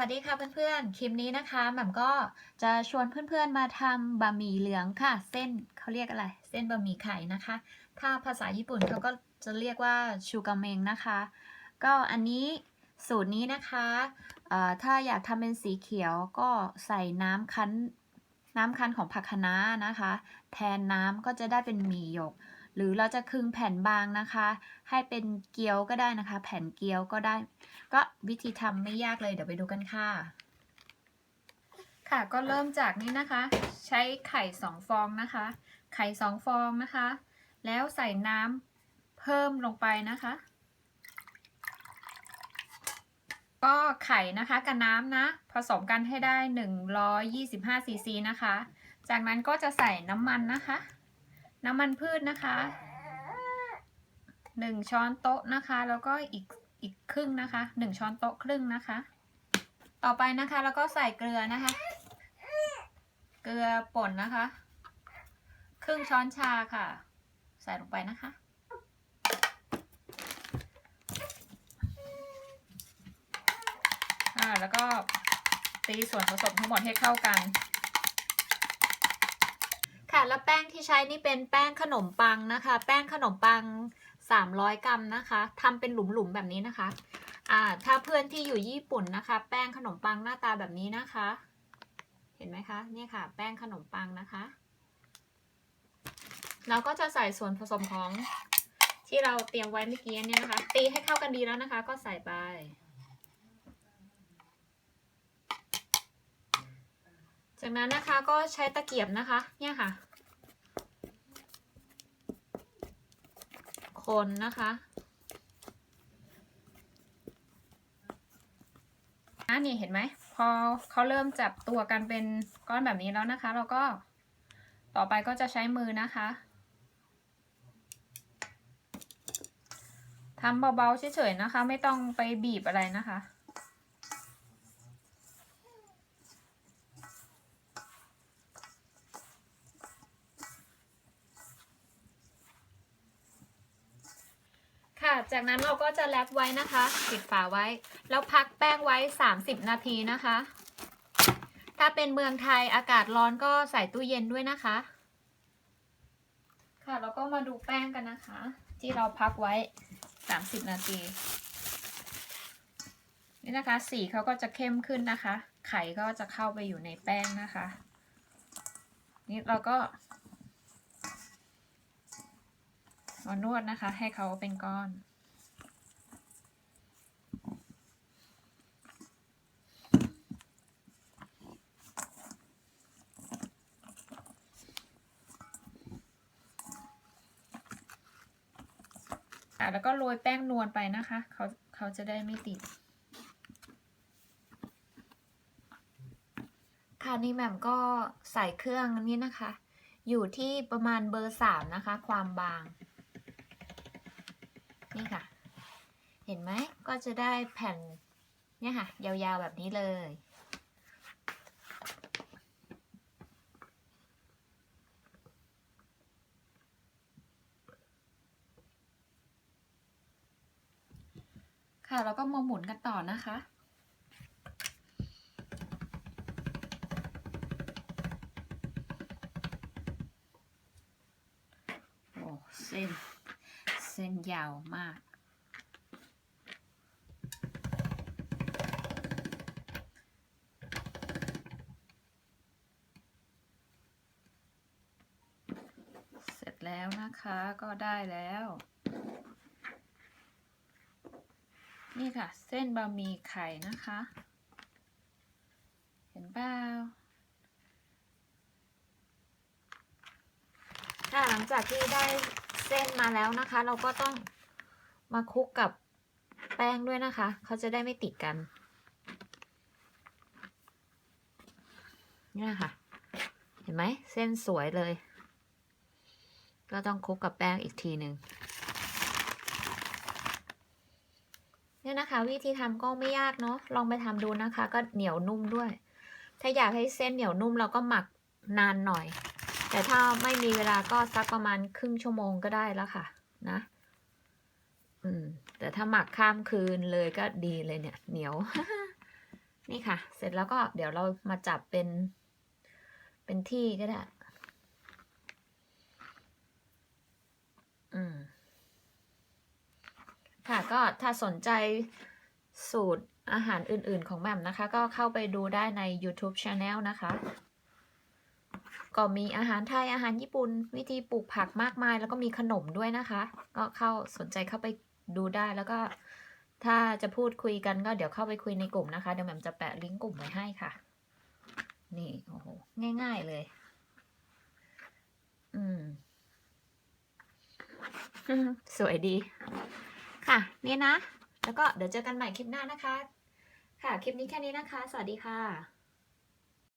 วัสดีค่ะเพื่อนๆ คลิปนี้นะคะแหม่มก็จะชวนเพื่อนๆมาทำบะหมี่เหลืองค่ะ เส้นเขาเรียกอะไร เส้นบะหมี่ไข่นะคะ ถ้าภาษาญี่ปุ่นเขาก็จะเรียกว่าชูกาเมงนะคะ ก็อันนี้สูตรนี้นะคะถ้าอยากทำเป็นสีเขียวก็ใส่น้ำคั้นน้ำคั้นของผักคะน้านะคะ แทนน้ำก็จะได้เป็นหมี่หยก หรือเราจะคึงแผ่นบางนะคะ ให้เป็นเกี๊ยวก็ได้นะคะ แผ่นเกี๊ยวก็ได้ ก็วิธีทำไม่ยากเลยเดี๋ยวไปดูกันค่ะ ค่ะก็เริ่มจากนี้นะคะ ใช้ไข่สองฟองนะคะ ไข่สองฟองนะคะ แล้วใส่น้ำเพิ่มลงไปนะคะ ก็ไข่นะคะกับน้ำนะ ผสมกันให้ได้ 125ซีซีนะคะ จากนั้นก็จะใส่น้ำมันนะคะ น้ำมันพืชนะคะ1ช้อนโต๊ะนะคะ แล้วก็อีกอีกครึ่งนะคะหนึ่งช้อนโต๊ะครึ่งนะคะ ต่อไปนะคะแล้วก็ใส่เกลือนะคะ เกลือป่นนะคะ ครึ่งช้อนชาค่ะ ใส่ลงไปนะคะอ่าแล้วก็ตีส่วนผสมทั้งหมดให้เข้ากัน ค่ะ แล้วแป้งที่ใช้นี่เป็นแป้งขนมปังนะคะ แป้งขนมปัง 300 กรัมนะคะทำเป็นหลุมๆแบบนี้นะคะอ่าถ้าเพื่อนที่อยู่ญี่ปุ่นนะคะ แป้งขนมปังหน้าตาแบบนี้นะคะ เห็นไหมคะนี่ค่ะ แป้งขนมปังนะคะเราก็จะใส่ส่วนผสมของที่เราเตรียมไว้เมื่อกี้เนี่ยนะคะ ตีให้เข้ากันดีแล้วนะคะ ก็ใส่ไป จากนั้นนะคะก็ใช้ตะเกียบนะคะ เนี่ยค่ะ คนนะคะนะนี่เห็นไหม พอเขาเริ่มจับตัวกันเป็นก้อนแบบนี้แล้วนะคะ เราก็ต่อไปก็จะใช้มือนะคะทำเบาๆเฉยๆนะคะ ไม่ต้องไปบีบอะไรนะคะ จากนั้นเราก็จะแรปไว้นะคะ ปิดฝาไว้ แล้วพักแป้งไว้ 30 นาทีนะคะ ถ้าเป็นเมืองไทยอากาศร้อนก็ใส่ตู้เย็นด้วยนะคะ ค่ะแล้วก็มาดูแป้งกันนะคะ ที่เราพักไว้ 30 นาทีนี่นะคะ สีเขาก็จะเข้มขึ้นนะคะ ไข่ก็จะเข้าไปอยู่ในแป้งนะคะ นี่เราก็มานวดนะคะ ให้เขาเป็นก้อน อะ แล้วก็โรยแป้งนวลไปนะคะเขาเขาจะได้ไม่ติด ค่ะนี่แหม่มก็ใส่เครื่องนี้นะคะ อยู่ที่ประมาณเบอร์สามนะคะ ความบาง นี่ค่ะ เห็นไหมก็จะได้แผ่นเนี่ยค่ะ ยาวๆแบบนี้เลย ค่ะ แล้วก็มาหมุนกันต่อนะคะ โอ้เส้น เส้นยาวมาก เสร็จแล้วนะคะก็ได้แล้ว นี่ค่ะ เส้นบะหมี่ไข่นะคะ เห็นเปล่าค่ะหลังจากที่ได้เส้นมาแล้วนะคะ เราก็ต้องมาคลุกกับแป้งด้วยนะคะ เขาจะได้ไม่ติดกันนี่ค่ะ เห็นไหมเส้นสวยเลย ก็ต้องคลุกกับแป้งอีกทีหนึ่ง เนี่ยนะคะ วิธีทำก็ไม่ยากเนาะลองไปทำดูนะคะ ก็เหนียวนุ่มด้วย ถ้าอยากให้เส้นเหนียวนุ่มเราก็หมักนานหน่อย แต่ถ้าไม่มีเวลาก็สักประมาณครึ่งชั่วโมงก็ได้แล้วค่ะ นะอืมแต่ถ้าหมักข้ามคืนเลยก็ดีเลยเนี่ย เหนียว นี่ค่ะ เสร็จแล้วก็เดี๋ยวเรามาจับเป็น เป็นที่ก็ได้ อืม ค่ะก็ถ้าสนใจสูตรอาหารอื่นๆของแหม่มนะคะ ก็เข้าไปดูได้ใน YouTube Channel นะคะ ก็มีอาหารไทยอาหารญี่ปุ่น วิธีปลูกผักมากมาย แล้วก็มีขนมด้วยนะคะ ก็เข้าสนใจเข้าไปดูได้แล้วก็ถ้าจะพูดคุยกันก็เดี๋ยวเข้าไปคุยในกลุ่มนะคะ เดี๋ยวแหม่มจะแปะลิงก์กลุ่มไว้ให้ค่ะ นี่โอ้โหง่าย ๆเลย อืม สวยดีะนี่นะ แล้วก็เดี๋ยวเจอกันใหม่คลิปหน้านะคะ ค่ะ คลิปนี้แค่นี้นะคะ สวัสดีค่ะ